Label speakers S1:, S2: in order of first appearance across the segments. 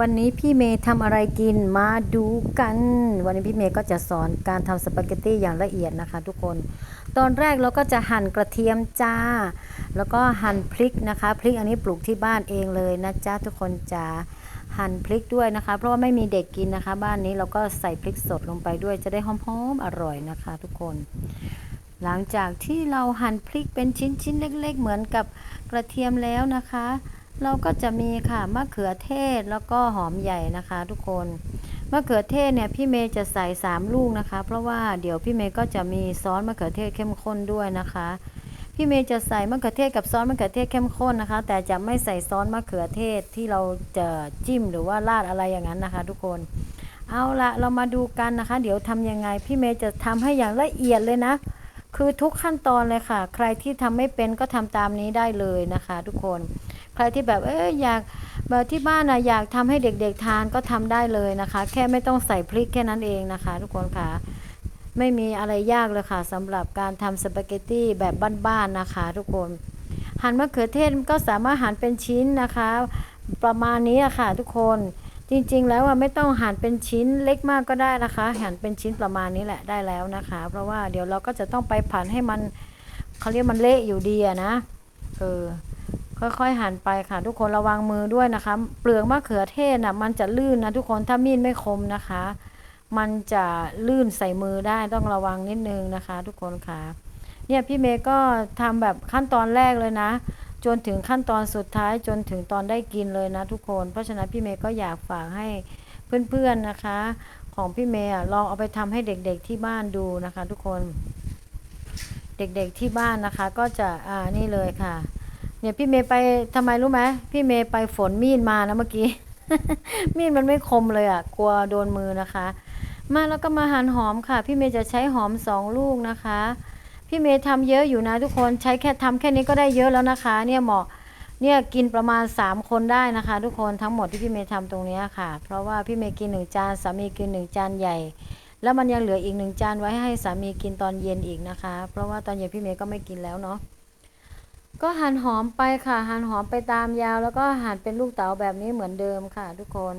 S1: วันนี้พี่เมย์ทำอะไรกินมาดูกัน วันนี้พี่เมย์ก็จะสอนการทำสปาเกตตี้อย่างละเอียดนะคะ ทุกคน ตอนแรกเราก็จะหั่นกระเทียมจ้า แล้วก็หั่นพริกนะคะ พริกอันนี้ปลูกที่บ้านเองเลยนะจ้าทุกคนจะหั่นพริกด้วยนะคะ เพราะว่าไม่มีเด็กกินนะคะ บ้านนี้เราก็ใส่พริกสดลงไปด้วยจะได้หอมๆอร่อยนะคะ ทุกคน หลังจากที่เราหั่นพริกเป็นชิ้นๆเล็ก ๆ เหมือนกับกระเทียมแล้วนะคะ เราก็จะมีค่ะมะเขือเทศแล้วก็หอมใหญ่นะคะ ทุกคนมะเขือเทศเนี่ยพี่เมย์จะใส่3ลูกนะคะ เพราะว่าเดี๋ยวพี่เมย์ก็จะมีซอสมะเขือเทศเข้มข้นด้วยนะคะ พี่เมย์จะใส่มะเขือเทศกับซอสมะเขือเทศเข้มข้นนะคะ แต่จะไม่ใส่ซอสมะเขือเทศที่เราจะจิ้มหรือว่าราดอะไรอย่างนั้นนะคะ ทุกคน เอาละเรามาดูกันนะคะ เดี๋ยวทำยังไงพี่เมย์จะทำให้อย่างละเอียดเลยนะ คือทุกขั้นตอนเลยค่ะ ใครที่ทำไม่เป็นก็ทำตามนี้ได้เลยนะคะ ทุกคน รที่แบบเอออยากแบบที่บ้านนะอยากทำให้เด็กๆทานก็ทำได้เลยนะคะ แค่ไม่ต้องใส่พริกแค่นั้นเองนะคะ ทุกคนค่ะไม่มีอะไรยากเลยค่ะสำหรับการทำสปาเกตตี้แบบบ้านๆนะคะ ทุกคนหั่นมะเขือเทศก็สามารถหั่นเป็นชิ้นนะคะ ประมาณนี้ะค่ะ ทุกคนจริงๆ แล้วว่าไม่ต้องหั่นเป็นชิ้นเล็กมากก็ได้นะคะ หั่นเป็นชิ้นประมาณนี้แหละได้แล้วนะคะ เพราะว่าเดี๋ยวเราก็จะต้องไปผัดให้มันเขาเรียกมันเละอยู่ดีอะนะเออ ค่อยๆหั่นไปค่ะ ทุกคนระวังมือด้วยนะคะ เปลือกมะเขือเทศน่ะมันจะลื่นนะทุกคนถ้ามีดไม่คมนะคะ มันจะลื่นใส่มือได้ต้องระวังนิดนึงนะคะ ทุกคนค่ะ เนี่ยพี่เมย์ก็ทำแบบขั้นตอนแรกเลยนะ จนถึงขั้นตอนสุดท้ายจนถึงตอนได้กินเลยนะ ทุกคน เพราะฉะนั้นพี่เมย์ก็อยากฝากให้เพื่อนๆนะคะ ของพี่เมย์ลองเอาไปทำให้เด็กๆที่บ้านดูนะคะ ทุกคน เด็กๆที่บ้านนะคะ ก็จะอ่านี่เลยค่ะ เนี่ยพี่เมย์ไปทำไมรู้ไหมพี่เมย์ไปฝนมีดมานะเมื่อกี้ มีดมันไม่คมเลยอะ กลัวโดนมือนะคะ มาแล้วก็มาหั่นหอมค่ะ พี่เมย์จะใช้หอมสองลูกนะคะ พี่เมย์ทำเยอะอยู่นะทุกคนใช้แค่ทำแค่นี้ก็ได้เยอะแล้วนะคะ เนี่ยเหมาะเนี่ยกินประมาณ 3 คนได้นะคะ ทุกคนทั้งหมดที่พี่เมย์ทำตรงนี้ค่ะ เพราะว่าพี่เมย์กินหนึ่งจานสามีกินหนึ่งจานใหญ่ แล้วมันยังเหลืออีกหนึ่งจานไว้ให้สามีกินตอนเย็นอีกนะคะ เพราะว่าตอนเย็นพี่เมย์ก็ไม่กินแล้วเนาะ ก็หั่นหอมไปค่ะ หั่นหอมไปตามยาว แล้วก็หั่นเป็นลูกเต๋าแบบนี้เหมือนเดิมค่ะ ทุกคน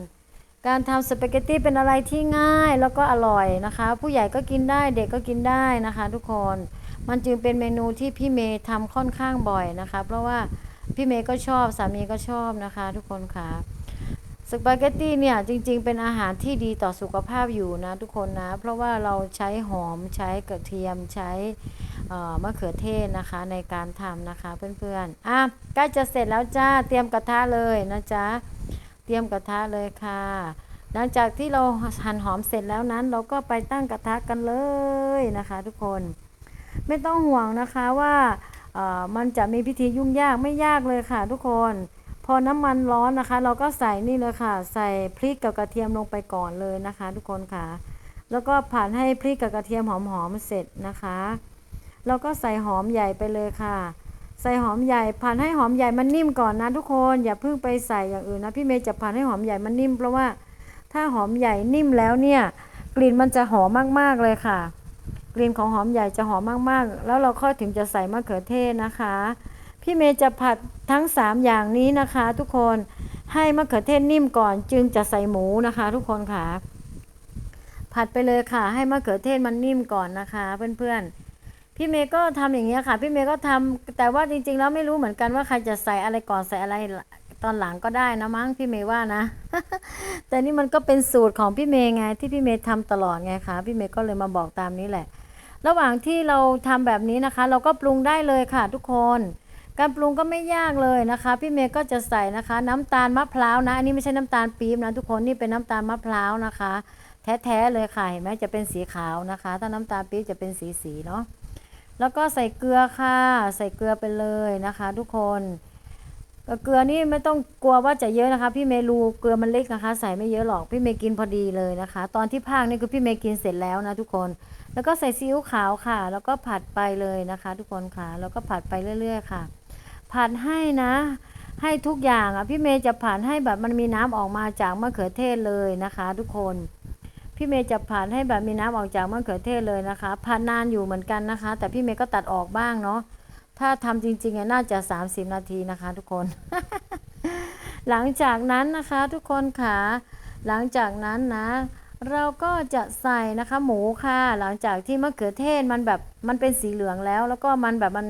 S1: การทำสปาเกตตี้เป็นอะไรที่ง่ายแล้วก็อร่อยนะคะ ผู้ใหญ่ก็กินได้เด็กก็กินได้นะคะ ทุกคน มันจึงเป็นเมนูที่พี่เมย์ทำค่อนข้างบ่อยนะคะ เพราะว่าพี่เมย์ก็ชอบสามีก็ชอบนะคะ ทุกคนค่ะสปาเกตตี้เนี่ยจริงๆ เป็นอาหารที่ดีต่อสุขภาพอยู่นะทุกคนนะ เพราะว่าเราใช้หอมใช้กระเทียมใช้ มะเขือเทศนะคะในการทำนะคะเพื่อนๆอะใกล้จะเสร็จแล้วจ้าเตรียมกระทะเลยนะจ๊ะเตรียมกระทะเลยค่ะ หลังจากที่เราหั่นหอมเสร็จแล้วนั้น เราก็ไปตั้งกระทะกันเลยนะคะ ทุกคนไม่ต้องห่วงนะคะว่ามันจะมีพิธียุ่งยากไม่ยากเลยค่ะ ทุกคนพอน้ำมันร้อนนะคะ เราก็ใส่นี่เลยค่ะ ใส่พริกกับกระเทียมลงไปก่อนเลยนะคะ ทุกคนค่ะ แล้วก็ผ่านให้พริกกับกระเทียมหอมๆเสร็จนะคะ เราก็ใส่หอมใหญ่ไปเลยค่ะ ใส่หอมใหญ่ผ่านให้หอมใหญ่มันนิ่มก่อนนะทุกคนอย่าเพิ่งไปใส่อย่างอื่นนะพี่เมย์จะผ่านให้หอมใหญ่มันนิ่ม เพราะว่าถ้าหอมใหญ่นิ่มแล้วเนี่ยกลิ่นมันจะหอมมากๆเลยค่ะ กลิ่นของหอมใหญ่จะหอมมากๆ แล้วเราค่อยถึงจะใส่มะเขือเทศนะคะ พี่เมย์จะผัดทั้ง 3 อย่างนี้นะคะ ทุกคนให้มะเขือเทศนิ่มก่อนจึงจะใส่หมูนะคะ ทุกคนค่ะผัดไปเลยค่ะ ให้มะเขือเทศมันนิ่มก่อนนะคะ เพื่อนๆ พี่เมย์ก็ทำอย่างเงี้ยค่ะ พี่เมย์ก็ทำแต่ว่าจริง ๆ แล้วไม่รู้เหมือนกันว่าใครจะใส่อะไรก่อนใส่อะไรตอนหลังก็ได้นะมั้งพี่เมย์ว่านะ แต่นี่มันก็เป็นสูตรของพี่เมย์ไง ที่พี่เมย์ทำตลอดไงคะพี่เมย์ก็เลยมาบอกตามนี้แหละ ระหว่างที่เราทำแบบนี้นะคะ เราก็ปรุงได้เลยค่ะ ทุกคน การปรุงก็ไม่ยากเลยนะคะ พี่เมย์ก็จะใส่นะคะ น้ำตาลมะพร้าวนะอันนี้ไม่ใช่น้ำตาลปี๊บนะทุกคนนี่เป็นน้ำตาลมะพร้าวนะคะ แท้ๆเลยค่ะเห็นไหมจะเป็นสีขาวนะคะ ถ้าน้ำตาลปี๊บจะเป็นสีสีๆเนาะ แล้วก็ใส่เกลือค่ะ ใส่เกลือไปเลยนะคะทุกคนเกลือนี่ไม่ต้องกลัวว่าจะเยอะนะคะ พี่เมย์รูเกลือมันเล็กนะคะ ใส่ไม่เยอะหรอกพี่เมกินพอดีเลยนะคะ ตอนที่พากนี่คือพี่เมกินเสร็จแล้วนะทุกคน แล้วก็ใส่ซีอิ๊วขาวค่ะ แล้วก็ผัดไปเลยนะคะ ทุกคนค่ะแล้วก็ผัดไปเรื่อย ๆ ค่ะ ผัดให้นะ ให้ทุกอย่างอะพี่เมย์จะผัดให้แบบมันมีน้ำออกมาจากมะเขือเทศเลยนะคะ ทุกคน พี่เมย์จะผัดให้แบบมีน้ำออกจากมะเขือเทศเลยนะคะผัดนานอยู่เหมือนกันนะคะ แต่พี่เมย์ก็ตัดออกบ้างเนาะถ้าทำจริงๆอะน่าจะ 30 นาทีนะคะ ทุกคน หลังจากนั้นนะคะทุกคนค่ะหลังจากนั้นนะ เราก็จะใส่นะคะหมูค่ะ หลังจากที่มะเขือเทศมันแบบมันเป็นสีเหลืองแล้ว แล้วก็มันแบบมัน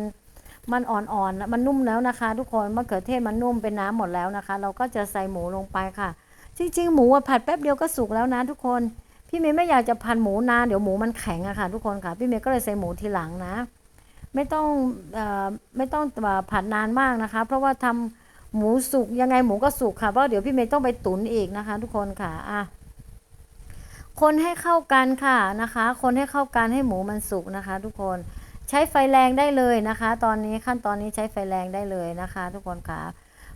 S1: มันอ่อนๆมันนุ่มแล้วนะคะ ทุกคนมะเขือเทศมันนุ่มเป็นน้ำหมดแล้วนะคะ เราก็จะใส่หมูลงไปค่ะ จริง ๆ หมูอะผัดแป๊บเดียวก็สุกแล้วนะทุกคน พี่เมย์ไม่อยากจะผัดหมูนานเดี๋ยวหมูมันแข็งอะค่ะ ทุกคนค่ะ พี่เมย์ก็เลยใส่หมูทีหลังนะ ไม่ต้องอไม่ต้องผัดนานมากนะคะ เพราะว่าทำหมูสุกยังไงหมูก็สุกค่ะเพราะเดี๋ยวพี่เมย์ต้องไปตุ๋นอีกนะคะ ทุกคนค่ะอะคนให้เข้ากันค่ะนะคะ คนให้เข้ากันให้หมูมันสุกนะคะ ทุกคนใช้ไฟแรงได้เลยนะคะ ตอนนี้ขั้นตอนนี้ใช้ไฟแรงได้เลยนะคะ ทุกคนค่ะ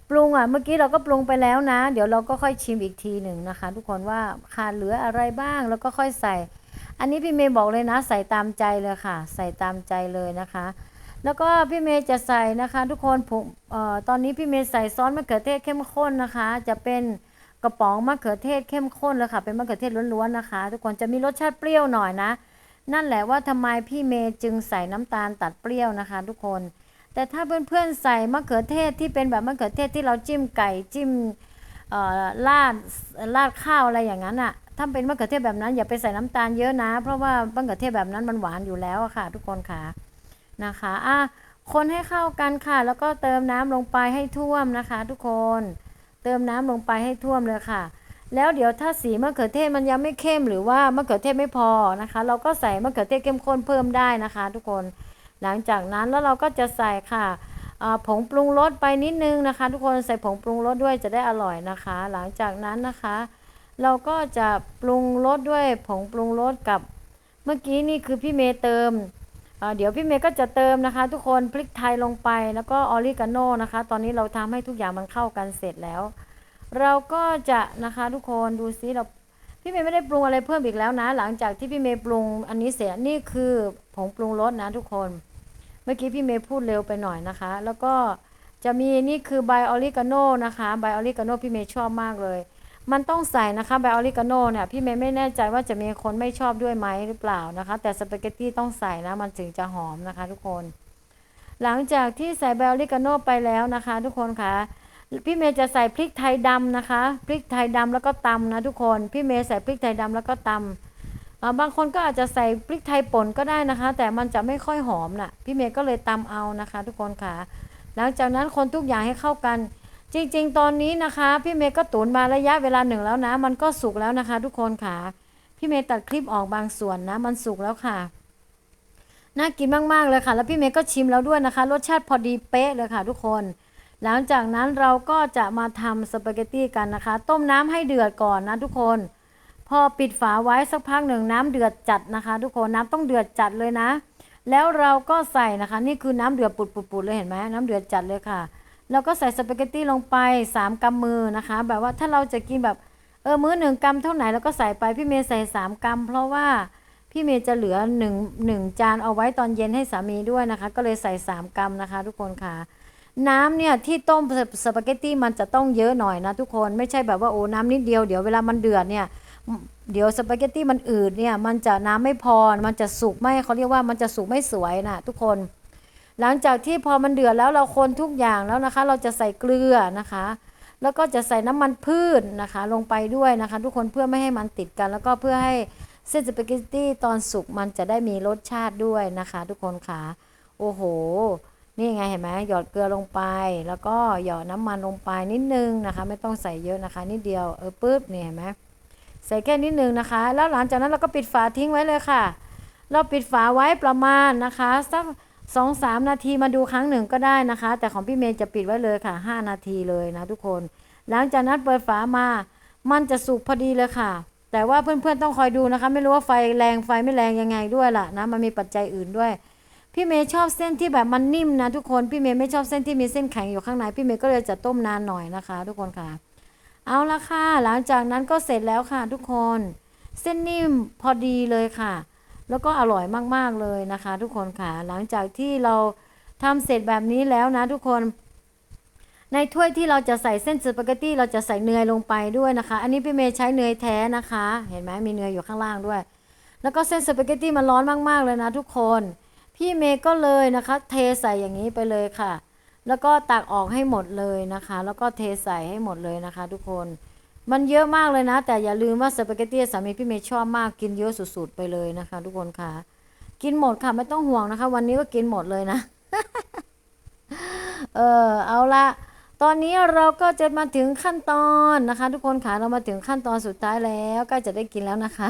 S1: ปรุงอะเมื่อกี้เราก็ปรุงไปแล้วนะ เดี๋ยวเราก็ค่อยชิมอีกทีหนึ่งนะคะ ทุกคนว่าขาดเหลืออะไรบ้างแล้วก็ค่อยใส่ อันนี้พี่เมย์บอกเลยนะ ใส่ตามใจเลยค่ะ ใส่ตามใจเลยนะคะ แล้วก็พี่เมย์จะใส่นะคะ ทุกคนผมเอ่อตอนนี้พี่เมย์ใส่ซอสมะเขือเทศเข้มข้นนะคะ จะเป็นกระป๋องมะเขือเทศเข้มข้นเลยค่ะ เป็นมะเขือเทศล้วนๆนะคะ ทุกคนจะมีรสชาติเปรี้ยวหน่อยนะ นั่นแหละว่าทำไมพี่เมย์จึงใส่น้ำตาลตัดเปรี้ยวนะคะ ทุกคน แต่ถ้าเพื่อนๆใส่มะเขือเทศที่เป็นแบบมะเขือเทศที่เราจิ้มไก่จิ้มเอ่อราดราดข้าวอะไรอย่างนั้นอะถ้าเป็นมะเขือเทศแบบนั้นอย่าไปใส่น้ำตาลเยอะนะ เพราะว่ามะเขือเทศแบบนั้นมันหวานอยู่แล้วค่ะ ทุกคนค่ะนะคะอะคนให้เข้ากันค่ะ แล้วก็เติมน้ำลงไปให้ท่วมนะคะ ทุกคน เติมน้ำลงไปให้ท่วมเลยค่ะ แล้วเดี๋ยวถ้าสีมะเขือเทศมันยังไม่เข้มหรือว่ามะเขือเทศไม่พอนะคะ เราก็ใส่มะเขือเทศเข้มข้นเพิ่มได้นะคะ ทุกคน หลังจากนั้นแล้วเราก็จะใส่ค่ะผงปรุงรสไปนิดนึงนะคะ ทุกคนใส่ผงปรุงรสด้วยจะได้อร่อยนะคะ หลังจากนั้นนะคะ เราก็จะปรุงรสด้วยผงปรุงรสกับเมื่อกี้นี่คือพี่เมย์เติมเดี๋ยวพี่เมย์ก็จะเติมนะคะ ทุกคนพริกไทยลงไปแล้วก็ออริกาโนนะคะ ตอนนี้เราทำให้ทุกอย่างมันเข้ากันเสร็จแล้ว เราก็จะนะคะทุกคนดูซิเราพี่เมย์ไม่ได้ปรุงอะไรเพิ่มอีกแล้วนะ หลังจากที่พี่เมย์ปรุงอันนี้เสร็จนี่คือผงปรุงรสนะทุกคน เมื่อกี้พี่เมย์พูดเร็วไปหน่อยนะคะ แล้วก็จะมีนี่คือใบออริกาโนนะคะใบออริกาโนพี่เมย์ชอบมากเลย มันต้องใส่นะคะใบออริกาโนเนี่ยพี่เมย์ไม่แน่ใจว่าจะมีคนไม่ชอบด้วยไหมหรือเปล่านะคะ แต่สปาเกตตี้ต้องใส่นะมันถึงจะหอมนะคะ ทุกคน หลังจากที่ใส่ใบออริกาโนไปแล้วนะคะ ทุกคนคะพี่เมย์จะใส่พริกไทยดำนะคะ พริกไทยดำแล้วก็ตำนะทุกคน พี่เมย์ใส่พริกไทยดำแล้วก็ตำอ่า บางคนก็อาจจะใส่พริกไทยป่นก็ได้นะคะ แต่มันจะไม่ค่อยหอมน่ะพี่เมย์ก็เลยตำเอานะคะ ทุกคนค่ะ หลังจากนั้นคนทุกอย่างให้เข้ากัน จริง ๆ ตอนนี้นะคะ พี่เมย์ก็ตุ๋นมาระยะเวลาหนึ่งแล้วนะ มันก็สุกแล้วนะคะ ทุกคนค่ะ พี่เมย์ตัดคลิปออกบางส่วนนะ มันสุกแล้วค่ะน่ากินมากๆเลยค่ะ แล้วพี่เมย์ก็ชิมแล้วด้วยนะคะ รสชาติพอดีเป๊ะเลยค่ะ ทุกคน หลังจากนั้นเราก็จะมาทำสปาเกตตี้กันนะคะ ต้มน้ำให้เดือดก่อนนะทุกคน พอปิดฝาไว้สักพักหนึ่งน้ำเดือดจัดนะคะ ทุกคนน้ำต้องเดือดจัดเลยนะ แล้วเราก็ใส่นะคะ นี่คือน้ำเดือดปุดๆเลยเห็นไหมน้ำเดือดจัดเลยค่ะแล้วก็ใส่สปาเกตตี้ลงไป 3กำมือนะคะ แบบว่าถ้าเราจะกินแบบเออมื้อหนึ่งกำเท่าไหนเราก็ใส่ไปพี่เมย์ใส่3กำเพราะว่าพี่เมย์จะเหลือ1งหนึ่งจานเอาไว้ตอนเย็นให้สามีด้วยนะคะ ก็เลยใส่3กำนะคะ ทุกคนค่ะ น้ำเนี่ยที่ต้มสปาเกตตี้มันจะต้องเยอะหน่อยนะทุกคนไม่ใช่แบบว่าโอ้น้ำนิดเดียวเดี๋ยวเวลามันเดือดเนี่ย เดี๋ยวสปาเกตตี้มันอืดเนี่ยมันจะน้ำไม่พอ มันจะสุกไม่เขาเรียกว่ามันจะสุกไม่สวยนะทุกคน หลังจากที่พอมันเดือดแล้วเราคนทุกอย่างแล้วนะคะ เราจะใส่เกลือนะคะ แล้วก็จะใส่น้ำมันพืชนะคะ ลงไปด้วยนะคะ ทุกคนเพื่อไม่ให้มันติดกัน แล้วก็เพื่อให้เส้นสปาเกตตี้ตอนสุกมันจะได้มีรสชาติด้วยนะคะ ทุกคนค่ะโอ้โห นี่ไงเห็นไหมหยอดเกลือลงไป แล้วก็หยอดน้ำมันลงไปนิดนึงนะคะ ไม่ต้องใส่เยอะนะคะ นิดเดียวเออปึ๊บนี่เห็นไหม ใส่แค่นิดนึงนะคะ แล้วหลังจากนั้นเราก็ปิดฝาทิ้งไว้เลยค่ะ เราปิดฝาไว้ประมาณนะคะสักสองสามนาทีมาดูครั้งหนึ่งก็ได้นะคะ แต่ของพี่เมย์จะปิดไว้เลยค่ะห้านาทีเลยนะทุกคน หลังจากนั้นเปิดฝามา มันจะสุกพอดีเลยค่ะ แต่ว่าเพื่อนๆต้องคอยดูนะคะ ไม่รู้ว่าไฟแรงไฟไม่แรงยังไงด้วยล่ะนะมันมีปัจจัยอื่นด้วย พี่เมย์ชอบเส้นที่แบบมันนิ่มนะทุกคนพี่เมย์ไม่ชอบเส้นที่มีเส้นแข็งอยู่ข้างในพี่เมย์ก็เลยจะต้มนานหน่อยนะคะ ทุกคนค่ะ เอาละค่ะ หลังจากนั้นก็เสร็จแล้วค่ะทุกคน เส้นนิ่มพอดีเลยค่ะ แล้วก็อร่อยมากๆเลยนะคะ ทุกคนค่ะ หลังจากที่เราทำเสร็จแบบนี้แล้วนะทุกคน ในถ้วยที่เราจะใส่เส้นสปาเกตตี้เราจะใส่เนยลงไปด้วยนะคะ อันนี้พี่เมย์ใช้เนยแท้นะคะ เห็นไหมมีเนยอยู่ข้างล่างด้วย แล้วก็เส้นสปาเกตตี้มันร้อนมากๆเลยนะทุกคน พี่เมย์ก็เลยนะคะ เทใส่อย่างนี้ไปเลยค่ะ แล้วก็ตักออกให้หมดเลยนะคะ แล้วก็เทใส่ให้หมดเลยนะคะ ทุกคน มันเยอะมากเลยนะ แต่อย่าลืมว่าสปาเกตตี้สามีพี่เมย์ชอบมากกินเยอะสุดๆไปเลยนะคะ ทุกคนค่ะ กินหมดค่ะไม่ต้องห่วงนะคะ วันนี้ก็กินหมดเลยนะ เออเอาละตอนนี้เราก็จะมาถึงขั้นตอนนะคะ ทุกคนค่ะเรามาถึงขั้นตอนสุดท้ายแล้วใกล้จะได้กินแล้วนะคะ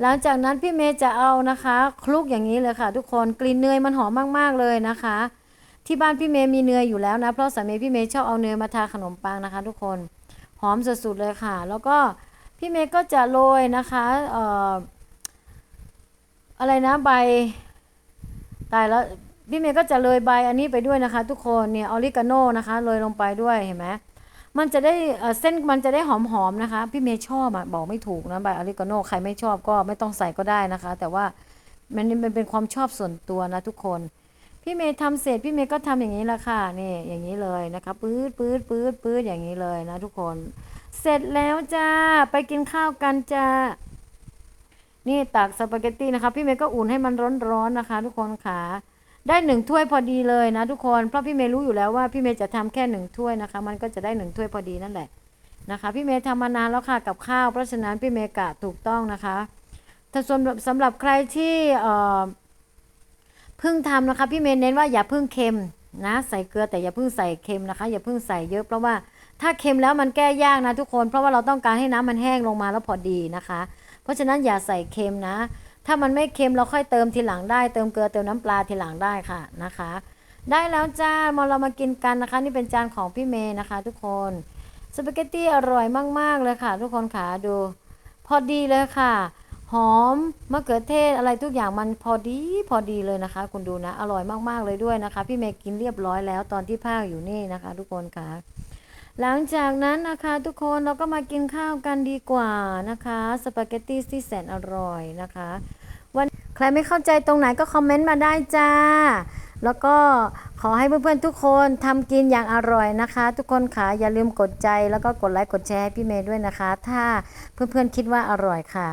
S1: หลังจากนั้นพี่เมย์จะเอานะคะ คลุกอย่างนี้เลยค่ะ ทุกคนกลิ่นเนยมันหอมมากๆเลยนะคะ ที่บ้านพี่เมย์มีเนยอยู่แล้วนะ เพราะสามีพี่เมย์ชอบเอาเนยมาทาขนมปังนะคะ ทุกคน หอมสุดๆเลยค่ะ แล้วก็พี่เมย์ก็จะโรยนะคะเอ่ออะไรนะใบตายแล้วพี่เมย์ก็จะโรยใบอันนี้ไปด้วยนะคะ ทุกคนเนี่ยออริกาโนนะคะโรยลงไปด้วยเห็นไหมมันจะได้เส้นมันจะได้หอมๆนะคะ พี่เมย์ชอบอะบอกไม่ถูกนะใบออริกาโนใครไม่ชอบก็ไม่ต้องใส่ก็ได้นะคะ แต่ว่ามันเป็นความชอบส่วนตัวนะทุกคน พี่เมย์ทำเสร็จพี่เมย์ก็ทำอย่างนี้ละค่ะนี่อย่างนี้เลยนะคะปื๊ดปื๊ดปื๊ดปื๊ดอย่างนี้เลยนะทุกคน เสร็จแล้วจ้าไปกินข้าวกันจ้านี่ตักสปาเกตตี้นะคะพี่เมย์ก็อุ่นให้มันร้อนๆนะคะ ทุกคนค่ะได้หนึ่งถ้วยพอดีเลยนะทุกคนเพราะพี่เมย์รู้อยู่แล้วว่าพี่เมย์จะทำแค่หนึ่งถ้วยนะคะ มันก็จะได้หนึ่งถ้วยพอดีนั่นแหละนะคะ พี่เมย์ทำมานานแล้วค่ะกับข้าวเพราะฉะนั้นพี่เมย์กะถูกต้องนะคะถ้าสำหรับสำหรับใครที่เอ่อ พิ่งทำนะคะพี่เมย์เน้นว่าอย่าพิ่งเค็มนะใส่เกลือแต่อย่าพิ่งใส่เค็มนะคะ อย่าพิ่งใส่เยอะเพราะว่าถ้าเค็มแล้วมันแก้ยากนะทุกคน เพราะว่าเราต้องการให้น้ำมันแห้งลงมาแล้วพอดีนะคะ เพราะฉะนั้นอย่าใส่เค็มนะ ถ้ามันไม่เค็มเราค่อยเติมทีหลังได้ เติมเกลือเติมน้ำปลาทีหลังได้ค่ะนะคะ ได้แล้วจ้ามาเรามากินกันนะคะ นี่เป็นจานของพี่เมย์นะคะ ทุกคนสปาเกตตี้อร่อยมากๆเลยค่ะ ทุกคนค่ะดู พอดีเลยค่ะ หอมมะเขือเทศอะไรทุกอย่างมันพอดีพอดีเลยนะคะ คุณดูนะ อร่อยมากๆเลยด้วยนะคะ พี่เมย์กินเรียบร้อยแล้วตอนที่ภาคอยู่นี่นะคะ ทุกคนค่ะ หลังจากนั้นนะคะทุกคนเราก็มากินข้าวกันดีกว่านะคะสปาเกตตี้ที่แสนอร่อยนะคะวันใครไม่เข้าใจตรงไหนก็คอมเมนต์มาได้จ้า แล้วก็ขอให้เพื่อนๆทุกคนทำกินอย่างอร่อยนะคะ ทุกคนค่ะอย่าลืมกดใจแล้วก็กดไลค์กดแชร์ให้พี่เมย์ด้วยนะคะ ถ้าเพื่อนๆคิดว่าอร่อยค่ะ